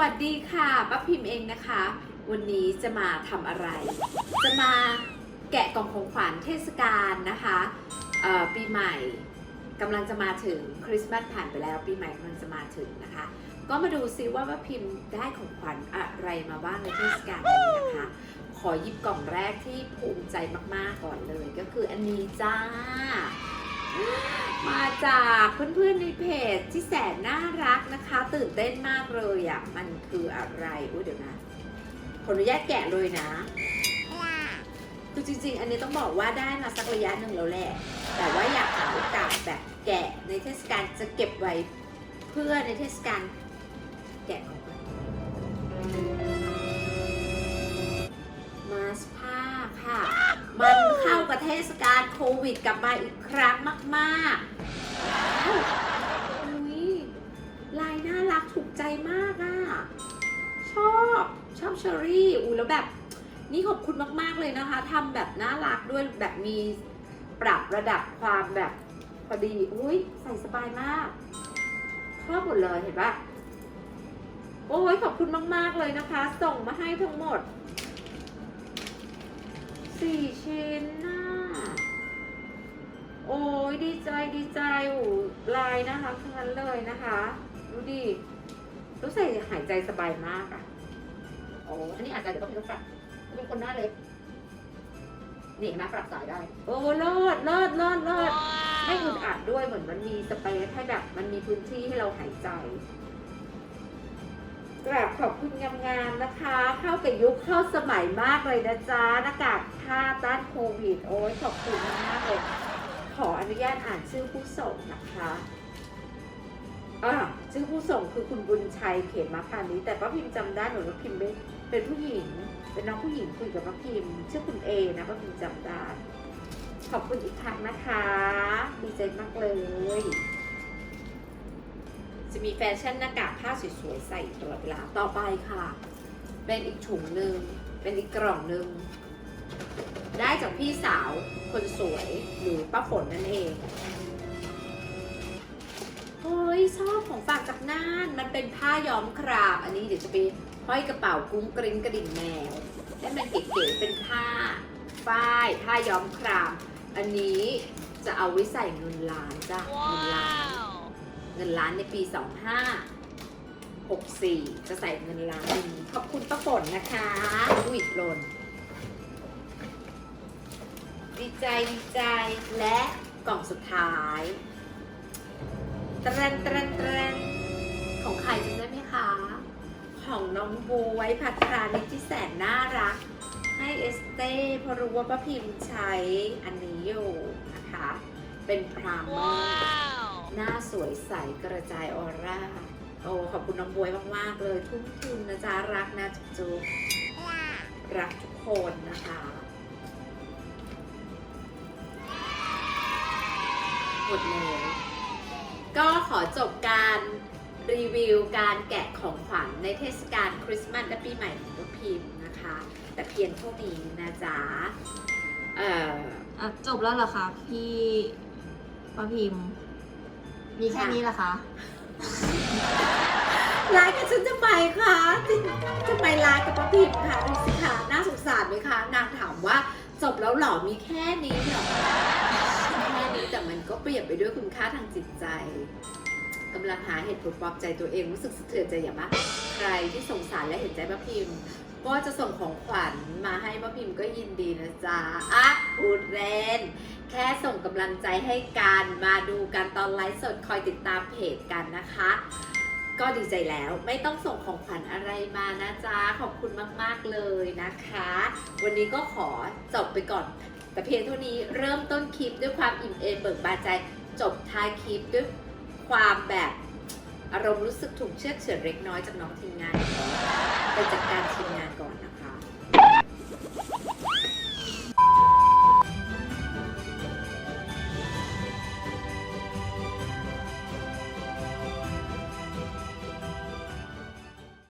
วัสดีค่ะป้าพิมพ์เองนะคะ วันนี้จะมาทำอะไร จะมาแกะกล่องของขวัญเทศกาลนะคะปีใหม่กำลังจะมาถึงคริสต์มาสผ่านไปแล้ว ปีใหม่กำลังจะมาถึงนะคะ ก็มาดูซิว่าป้าพิมพ์ได้ของขวัญอะไรมาบ้างในเทศกาลนี้นะคะ ขอหยิบกล่องแรกที่ภูมิใจมากๆก่อนเลย ก็คืออันนี้จ้า มาจากเพื่อนๆในเพจที่แสนน่ารักนะคะ ตื่นเต้นมากเลยอะ มันคืออะไรอุ้ยเดี๋ยวนะขออนุญาตแกะเลยนะคือจริงๆ อันนี้ต้องบอกว่าได้มาสักระยะหนึ่งแล้วแหละ แต่ว่าอยากหาโอกาสแบบแกะในเทศกาลจะเก็บไว้เพื่อในเทศกาลแกะของ เทศกาลโควิดกลับมาอีกครั้งมากๆอ้าวอุ๊ยลายน่ารักถูกใจมากอะ ชอบชอบเชอรี่อุ้ยแล้วแบบนี่ขอบคุณมาก ๆ เลยนะคะทำแบบน่ารักด้วยแบบมีปรับระดับความแบบพอดีอุ้ยใส่สบายมากชอบหมดเลยเห็นปะโอ้ยขอบคุณมาก ๆ เลยนะคะ ส่งมาให้ทั้งหมดสี่ชิ้นนะ โอ้ยดีใจดีใจโอ้ลายนะคะทั้งนั้นเลยนะคะ ดูดิรู้สึกหายใจสบายมากอะ่ะโอ้อันนี้อาจจะเดี๋ยวต้องมีต้องปรับเป็นคนหน้าเล็กนี่เห็นไหมปรับสายได้ โอ้เลิศเลิศเลิศเลิศไม่อึดอัดด้วยเหมือนมันมีสเปซให้แบบ มันมีพื้นที่ให้เราหายใจกราบขอบคุณงามๆนะคะ เข้ากับยุคเข้าสมัยมากเลยนะจ๊ะหน้ากากผ้าต้านโควิด โอ้ยขอบคุณมากๆเลยข ออนุญาตอ่านชื่อผู้ส่งนะคะอ่าชื่อผู้ส่งคือคุณบุญชัยเขตมาพานี้แต่ป้าพิมพ์จำได้หมือนว่าพิมพ์เป็นผู้หญิง เป็นน้องผู้หญิงคุยกับป้าพิมพ์ชื่อคุณเอนะป้าพิมพ์จำได้ ขอบคุณอีกครั้งนะคะ ดีใจมากเลย จะมีแฟชั่นหน้ากากผ้าสวยๆใส่ตลอดเวลาต่อไปค่ะ เป็นอีกถุงหนึ่งเป็นอีกกล่องหนึ่งได้จากพี่สาว คนสวยหรือป้าฝนนั่นเองเฮ้ยชอบของฝากจากน่านมันเป็นผ้าย้อมครามอันนี้เดี๋ยวจะไปห้อยกระเป๋ากุ้งกริ้งกระดิ่งแมวให้มันเก๋ๆเป็นผ้าฝ้ายผ้าย้อมคราม อันนี้จะเอาไว้ใส่เงินล้านจ้ะเงินล้านเงินล้านในปี 25 64 จะใส่เงินล้านในนี้ขอบคุณป้าฝนนะคะอุ้ยหล่น ใจดีใจและกล่องสุดท้ายตรันตรันตรันของใครจำได้ไหมคะ ของน้องบวยพัทรานิตที่แสนน่ารัก ให้เอสเต้เพราะรู้ว่าป้าพิมพ์ใช้อันนี้อยู่นะคะ เป็นพรามเมอร์หน้าสวยใสกระจายออร่า โอ้ขอบคุณน้องบวยมากๆเลย ทุ่มทุนนะจ๊ะรักนะจุ๊บจุ๊บรักทุกคนนะคะ หมดแล้วก็ขอจบการรีวิวการแกะของขวัญในเทศกาลคริสต์มาสและปีใหม่ของลูกพิมพ์นะคะ แต่เพียงเท่านี้นะจ๊ะเอ่ออะจบแล้วเหรอคะพี่ป้าพิมพ์ มีแค่นี้เหรอคะไลน์กับฉันทำไมคะทำไมไลน์กับป้าพิมพ์คะดูสิคะน่าสงสารไหมคะ นางถามว่าจบแล้วเหรอมีแค่นี้เหรอแค่นี้แต่มันก็ เปรียบไปด้วยคุณค่าทางจิตใจกำลังหาเหตุผลปลอบใจตัวเองรู้สึกสะเทือนใจอย่างมากใครที่สงสารและเห็นใจป้าพิมพ์ ก็จะส่งของขวัญมาให้ป้าพิมพ์ก็ยินดีนะจ๊ะอะพูดเล่นแค่ส่งกำลังใจให้กันมาดูกันตอนไลฟ์สดคอยติดตามเพจกันนะคะ ก็ดีใจแล้วไม่ต้องส่งของขวัญอะไรมานะจ๊ะขอบคุณมาก ๆ เลยนะคะ วันนี้ก็ขอจบไปก่อน แต่เพียงเท่านี้เริ่มต้นคลิปด้วยความอิ่มเอมเบิกบานใจ จบท้ายคลิปด้วยความแบบอารมณ์รู้สึกถูกเชือกเฉือนเล็กน้อยจากน้องทีมงานไปจัดการทีมงานก่อนนะ